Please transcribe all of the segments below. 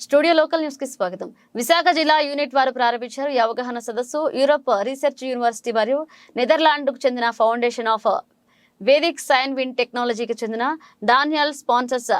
Studio local న్యూస్కి స్వాగతం. విశాఖ జిల్లా యూనిట్ వారు ప్రారంభించారు. ఈ అవగాహన సదస్సు యూరప్ రీసెర్చ్ యూనివర్సిటీ మరియు నెదర్లాండ్కు చెందిన foundation of Vedic science in టెక్నాలజీకి చెందిన డానియల్ స్పాన్సర్స్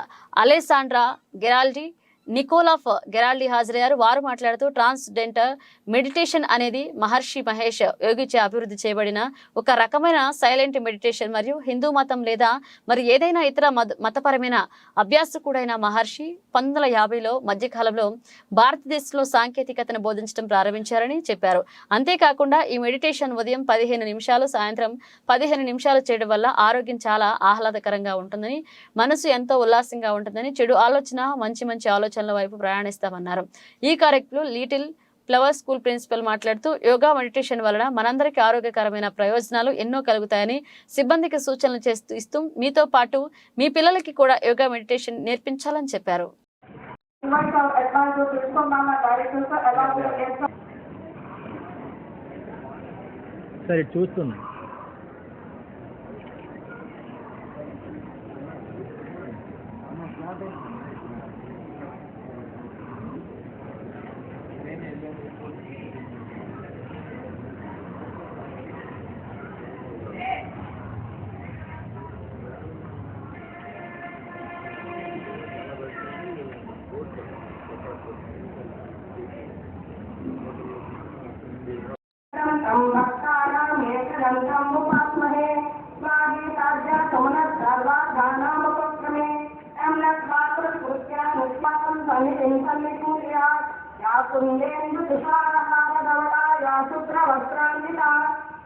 అలెసాండ్రా గెరాల్డీ నికోలాఫ్ గెరాల్డీ హాజరయ్యారు. వారు మాట్లాడుతూ ట్రాన్స్డెంటర్ మెడిటేషన్ అనేది మహర్షి మహేష్ యోగిచే అభివృద్ధి చేయబడిన ఒక రకమైన సైలెంట్ మెడిటేషన్. మరియు హిందూ మతం లేదా మరి ఏదైనా ఇతర మత- మతపరమైన అభ్యాసకుడైన మహర్షి పంతొమ్మిది వందల యాభైలో మధ్యకాలంలో భారతదేశంలో సాంకేతికతను బోధించడం ప్రారంభించారని చెప్పారు. అంతేకాకుండా ఈ మెడిటేషన్ ఉదయం పదిహేను నిమిషాలు సాయంత్రం పదిహేను నిమిషాలు చేయడం వల్ల ఆరోగ్యం చాలా ఆహ్లాదకరంగా ఉంటుందని మనసు ఎంతో ఉల్లాసంగా ఉంటుందని చెడు ఆలోచన మంచి మంచి ఆలోచన ఆలోచనల వైపు ప్రయాణిస్తామన్నారు. ఈ కార్యక్రమంలో లిటిల్ ఫ్లవర్ స్కూల్ ప్రిన్సిపల్ మాట్లాడుతూ యోగా మెడిటేషన్ వలన మనందరికీ ఆరోగ్యకరమైన ప్రయోజనాలు ఎన్నో కలుగుతాయని సిబ్బందికి సూచనలు చేస్తూ ఇస్తూ మీతో పాటు మీ పిల్లలకి కూడా యోగా మెడిటేషన్ నేర్పించాలని చెప్పారు. సరే our अम्लत्वात्रस्कृत्यानुष्माकं सन्निधिं या कुन्देन्दुतुषारहारधवला या शुभ्रवस्त्रान्विता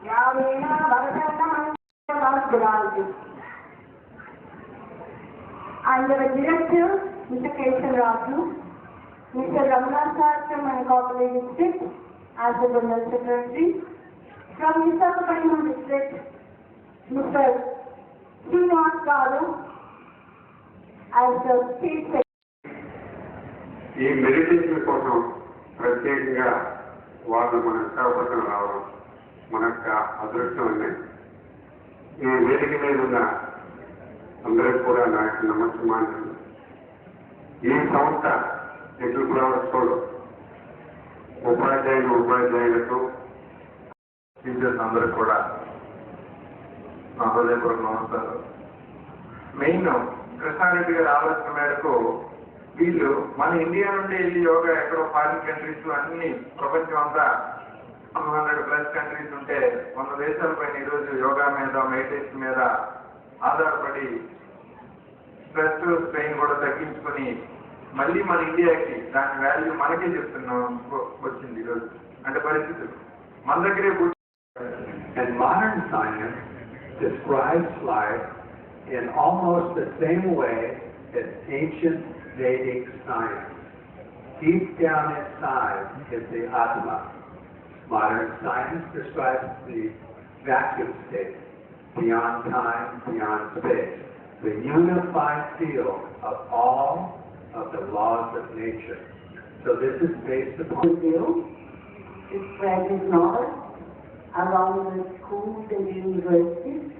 या वीणा भरतन्दमञ्जलास्फुरान्ति Under the director, Mr. Keshan Raju, Mr. Ramana Sar from Unincorporated District as the General Secretary. From Visakhapatnam District, Mr. Srinivas Garu as the State Secretary. ఈ మెడిటేషన్ కోసం ప్రత్యేకంగా వాళ్ళు మన విశాఖపట్నం రావడం మన యొక్క అదృష్టం అనే ఈ వేదిక మీద ఉన్న అందరికి కూడా నా యొక్క నమస్కారం ఈ సంస్థ లిటిల్ ఫ్లవర్ ఉపాధ్యాయులు ఉపాధ్యాయులతో టీచర్స్ అందరికి కూడా నా హృదయపూర్వక నమస్కారం మెయిన్ కృష్ణారెడ్డి గారు ఆలోచన మేరకు వీళ్ళు మన ఇండియా నుండి వెళ్ళి యోగా ఎక్కడో ఫారిన్ కంట్రీస్ అన్ని ప్రపంచం అంతా టూ హండ్రెడ్ ప్లస్ కంట్రీస్ ఉంటే వంద దేశాల పైన ఈరోజు యోగా మీద మెడిటేషన్ మీద ఆధారపడి స్ట్రెస్ స్ట్రెయిన్ కూడా తగ్గించుకొని మళ్ళీ మన ఇండియాకి దాని వాల్యూ మనకే చెప్తున్నాం వచ్చింది ఈరోజు అంటే పరిస్థితులు. మన దగ్గరే And modern science describes life in almost the same way as ancient Vedic science. Deep down inside is the Atma. Modern science describes the vacuum state, beyond time, beyond space, the unified field of all of the laws of nature. So this is based upon you to spread his knowledge along the schools and universities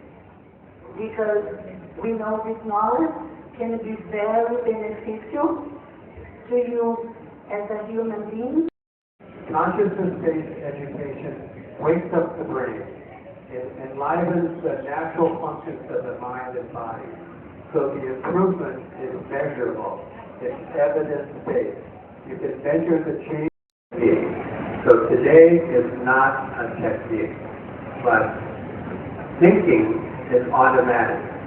because we know this knowledge can be very beneficial to you as a human being. Consciousness-based education wakes up the brain. It enlivens the natural functions of the mind and body. So the improvement is measurable. It's evidence-based. You can measure the change. So today is not a technique, but thinking is automatic.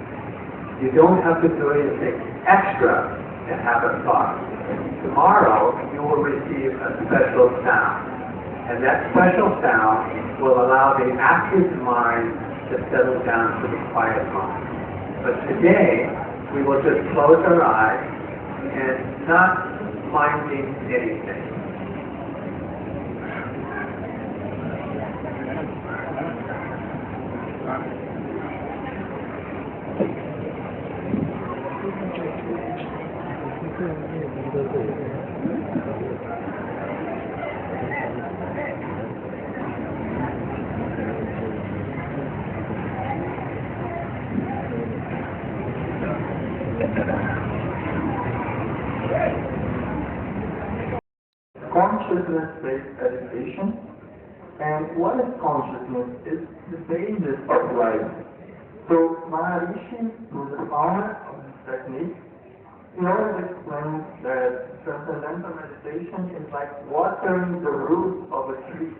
You don't have to do anything extra to have a thought. Tomorrow, you will receive a special sound. And that special sound will allow the active mind to settle down to the quiet mind. But today, we will just close our eyes and not minding anything. Consciousness-based education. And what is consciousness? It's the basis of life. So Maharishi, is the founder of this technique, he always explains that transcendental meditation is like watering the roots of a tree.